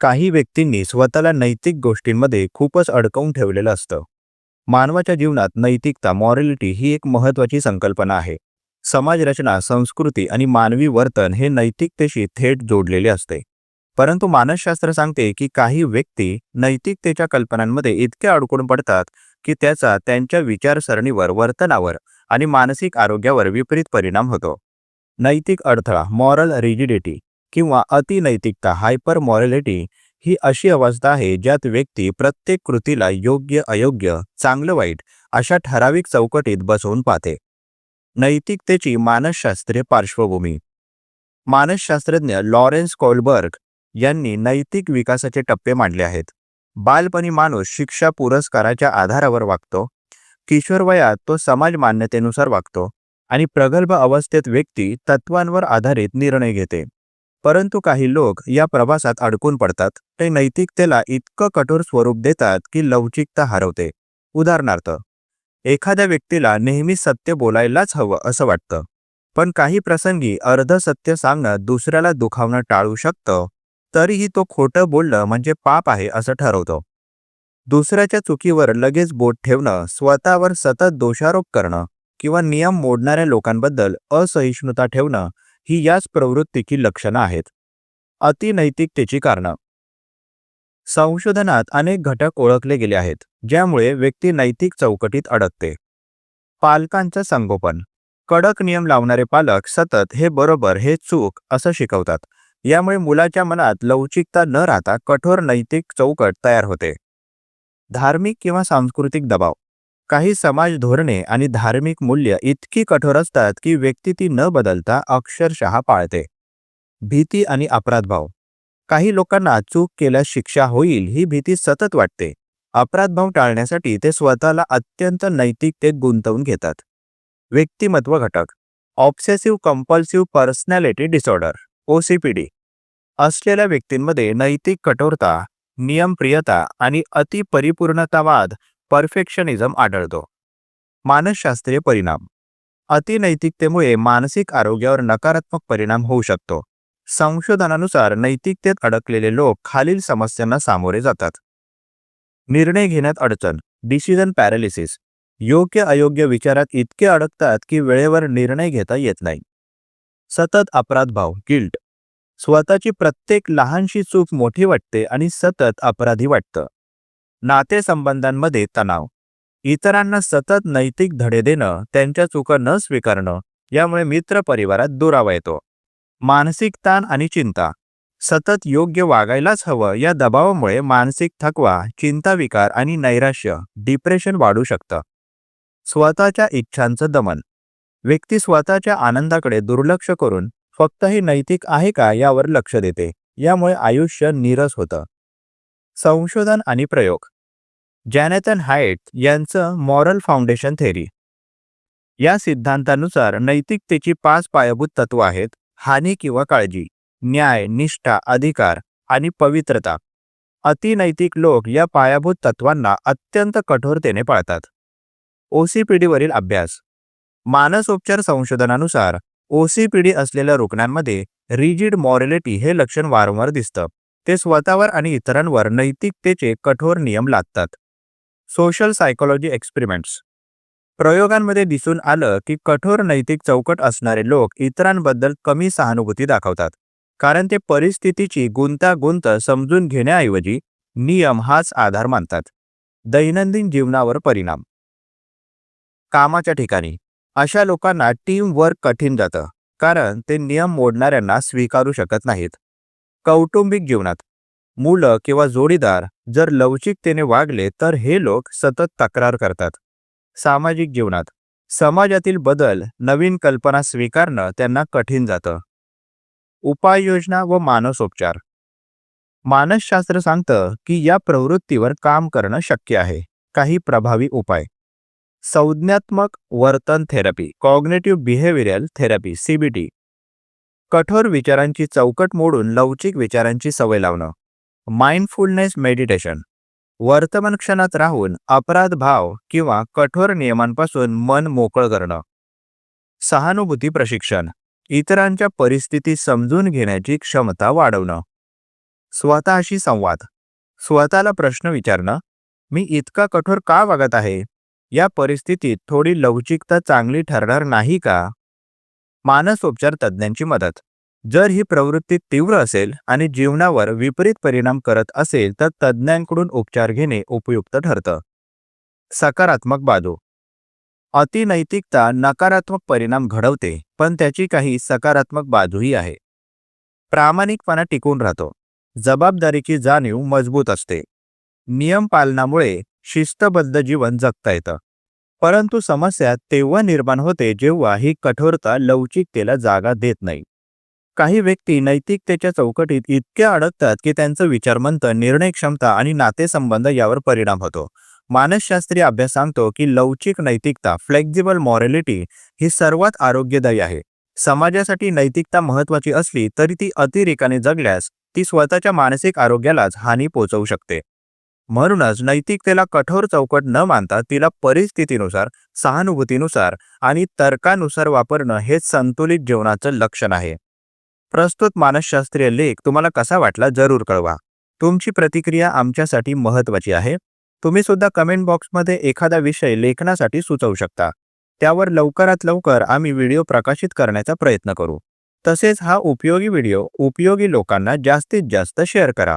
काही व्यक्तींनी स्वतःला नैतिक गोष्टींमध्ये खूपच अडकवून ठेवलेलं असतं. मानवाच्या जीवनात नैतिकता मॉरॅलिटी ही एक महत्वाची संकल्पना आहे. समाजरचना संस्कृती आणि मानवी वर्तन हे नैतिकतेशी थेट जोडलेले असते. परंतु मानसशास्त्र सांगते की काही व्यक्ती नैतिकतेच्या कल्पनांमध्ये इतके अडकून पडतात की त्याचा त्यांच्या विचारसरणीवर वर्तनावर आणि मानसिक आरोग्यावर विपरीत परिणाम होतो. नैतिक अडथळा मॉरल रिजिडिटी किंवा अतिनैतिकता हायपर मॉरॅलिटी ही अशी अवस्था आहे ज्यात व्यक्ती प्रत्येक कृतीला योग्य अयोग्य चांगलं वाईट अशा ठराविक चौकटीत बसवून पाहते. नैतिकतेची मानसशास्त्रीय पार्श्वभूमी. मानसशास्त्रज्ञ लॉरेन्स कोलबर्ग यांनी नैतिक विकासाचे टप्पे मांडले आहेत. बालपणी माणूस शिक्षा पुरस्काराच्या आधारावर वागतो. किशोरवयात तो समाज मान्यतेनुसार वागतो आणि प्रगल्भ अवस्थेत व्यक्ती तत्वांवर आधारित निर्णय घेते. परंतु काही लोक या प्रवासात अडकून पडतात. ते नैतिकतेला इतकं कठोर स्वरूप देतात की लवचिकता हरवते. उदाहरणार्थ एखाद्या व्यक्तीला नेहमी सत्य बोलायलाच हवं असं वाटतं. पण काही प्रसंगी अर्ध सत्य सांगणं दुसऱ्याला दुखावणं टाळू शकतं. तरीही तो खोटं बोलणं म्हणजे पाप आहे असं ठरवतो. दुसऱ्याच्या चुकीवर लगेच बोट ठेवणं स्वतःवर सतत दोषारोप करणं किंवा नियम मोडणाऱ्या लोकांबद्दल असहिष्णुता ठेवणं ही याच प्रवृत्तीची लक्षणं आहेत. अतिनैतिकतेची कारणं. संशोधनात अनेक घटक ओळखले गेले आहेत ज्यामुळे व्यक्ती नैतिक चौकटीत अडकते. पालकांचं संगोपन. कडक नियम लावणारे पालक सतत हे बरोबर हे चूक असं शिकवतात. यामुळे मुलाच्या मनात लवचिकता न राहता कठोर नैतिक चौकट तयार होते. धार्मिक किंवा सांस्कृतिक दबाव. काही समाज धोरणे आणि धार्मिक मूल्य इतकी कठोर असतात की व्यक्ती ती न बदलता अक्षरशः पाळते. भीती आणि अपराधभाव. काही लोकांना चूक केल्यास शिक्षा होईल ही भीती सतत वाटते. अपराधभाव टाळण्यासाठी ते स्वतःला अत्यंत नैतिकतेत गुंतवून घेतात. व्यक्तिमत्व घटक. Obsessive compulsive personality disorder OCPD असलेल्या व्यक्तींमध्ये नैतिक कठोरता नियमप्रियता आणि अतिपरिपूर्णतावाद परफेक्शनिझम आढळतो. मानसशास्त्रीय परिणाम. अतिनैतिकतेमुळे मानसिक आरोग्यावर नकारात्मक परिणाम होऊ शकतो. संशोधनानुसार नैतिकतेत अडकलेले लोक खालील समस्यांना सामोरे जातात. निर्णय घेण्यात अडचण. Decision paralysis. योग्य अयोग्य विचारात इतके अडकतात की वेळेवर निर्णय घेता येत नाही. सतत अपराधभाव. गिल्ट. स्वतःची प्रत्येक लहानशी चूक मोठी वाटते आणि सतत अपराधी वाटतं. नातेसंबंधांमध्ये तणाव. इतरांना सतत नैतिक धडे देणं त्यांच्या चुका न स्वीकारणं यामुळे मित्र परिवारात दुरावा येतो. मानसिक ताण आणि चिंता. सतत योग्य वागायलाच हवं या दबावामुळे मानसिक थकवा चिंताविकार आणि नैराश्य डिप्रेशन वाढू शकतं. स्वतःच्या इच्छांचं दमन. व्यक्ती स्वतःच्या आनंदाकडे दुर्लक्ष करून फक्त हे नैतिक आहे का यावर लक्ष देते. यामुळे आयुष्य नीरस होतं. संशोधन आणि प्रयोग. जॅनेथन हायट यांचं मॉरल फाउंडेशन थेरी. या सिद्धांतानुसार नैतिकतेची पाच पायाभूत तत्व आहेत हानी किंवा काळजी न्याय निष्ठा अधिकार आणि पवित्रता. अतिनैतिक लोक या पायाभूत तत्वांना अत्यंत कठोरतेने पाळतात. ओसीपीडीवरील अभ्यास. मानसोपचार संशोधनानुसार ओसीपीडी असलेल्या रुग्णांमध्ये रिजिड मॉरेलिटी हे लक्षण वारंवार दिसतं. ते स्वतःवर आणि इतरांवर नैतिकतेचे कठोर नियम लादतात. सोशल सायकोलॉजी एक्सपेरिमेंट्स प्रयोगांमध्ये दिसून आलं की कठोर नैतिक चौकट असणारे लोक इतरांबद्दल कमी सहानुभूती दाखवतात. कारण ते परिस्थितीची गुंतागुंत समजून घेण्याऐवजी नियम हाच आधार मानतात. दैनंदिन जीवनावर परिणाम. कामाच्या ठिकाणी. अशा लोकांना टीम वर्क कठीण जातं. कारण ते नियम मोडणाऱ्यांना स्वीकारू शकत नाहीत. कौटुंबिक जीवनात. मुलं किंवा जोडीदार जर लवचिकतेने वागले तर हे लोक सतत तक्रार करतात. सामाजिक जीवनात. समाजातील बदल नवीन कल्पना स्वीकारणं त्यांना कठीण जातं. उपाययोजना व मानसोपचार. मानसशास्त्र सांगतं की या प्रवृत्तीवर काम करणं शक्य आहे. काही प्रभावी उपाय. संज्ञात्मक वर्तन therapy cognitive behavioural therapy CBT कठोर विचारांची चौकट मोडून लवचिक विचारांची सवय लावणं. माइंडफुलनेस मेडिटेशन वर्तमान क्षणात राहून अपराध भाव किंवा कठोर नियमांपासून मन मोकळं करणं. सहानुभूती प्रशिक्षण. इतरांच्या परिस्थिती समजून घेण्याची क्षमता वाढवणं. स्वतःशी संवाद. स्वतःला प्रश्न विचारणं. मी इतका कठोर का वागत आहे? या परिस्थितीत थोडी लवचिकता चांगली ठरणार नाही का? मानसोपचार तज्ज्ञांची मदत. जर ही प्रवृत्ती तीव्र असेल आणि जीवनावर विपरीत परिणाम करत असेल तर तज्ज्ञांकडून उपचार घेणे उपयुक्त ठरतं. सकारात्मक बाजू. अतिनैतिकता नकारात्मक परिणाम घडवते पण त्याची काही सकारात्मक बाजूही आहे. प्रामाणिकपणा टिकून राहतो. जबाबदारीची जाणीव मजबूत असते. नियम पालनामुळे शिस्तबद्ध जीवन जगता येतं. परंतु समस्या तेव्हा निर्माण होते जेव्हा ही कठोरता लवचिकतेला जागा देत नाही. काही व्यक्ती नैतिकतेच्या चौकटीत इतक्या अडकतात की त्यांचं विचारमंत निर्णय क्षमता आणि नातेसंबंध यावर परिणाम होतो. मानसशास्त्रीय अभ्यास सांगतो की लवचिक नैतिकता फ्लेक्झिबल मॉरॅलिटी ही सर्वात आरोग्यदायी आहे. समाजासाठी नैतिकता महत्वाची असली तरी ती अतिरेकाने जगल्यास ती स्वतःच्या मानसिक आरोग्यालाच हानी पोचवू शकते. म्हणूनच नैतिकतेला कठोर चौकट न मानता तिला परिस्थितीनुसार सहानुभूतीनुसार आणि तर्कानुसार वापरणं हे संतुलित जीवनाचं लक्षण आहे. प्रस्तुत मानसशास्त्रीय लेख तुम्हाला कसा वाटला जरूर कळवा. तुमची प्रतिक्रिया आमच्यासाठी महत्वाची आहे. तुम्ही सुद्धा कमेंट बॉक्समध्ये एखादा विषय लेखनासाठी सुचवू शकता. त्यावर लवकरात लवकर आम्ही व्हिडिओ प्रकाशित करण्याचा प्रयत्न करू. तसेच हा उपयोगी व्हिडिओ उपयोगी लोकांना जास्तीत जास्त शेअर करा.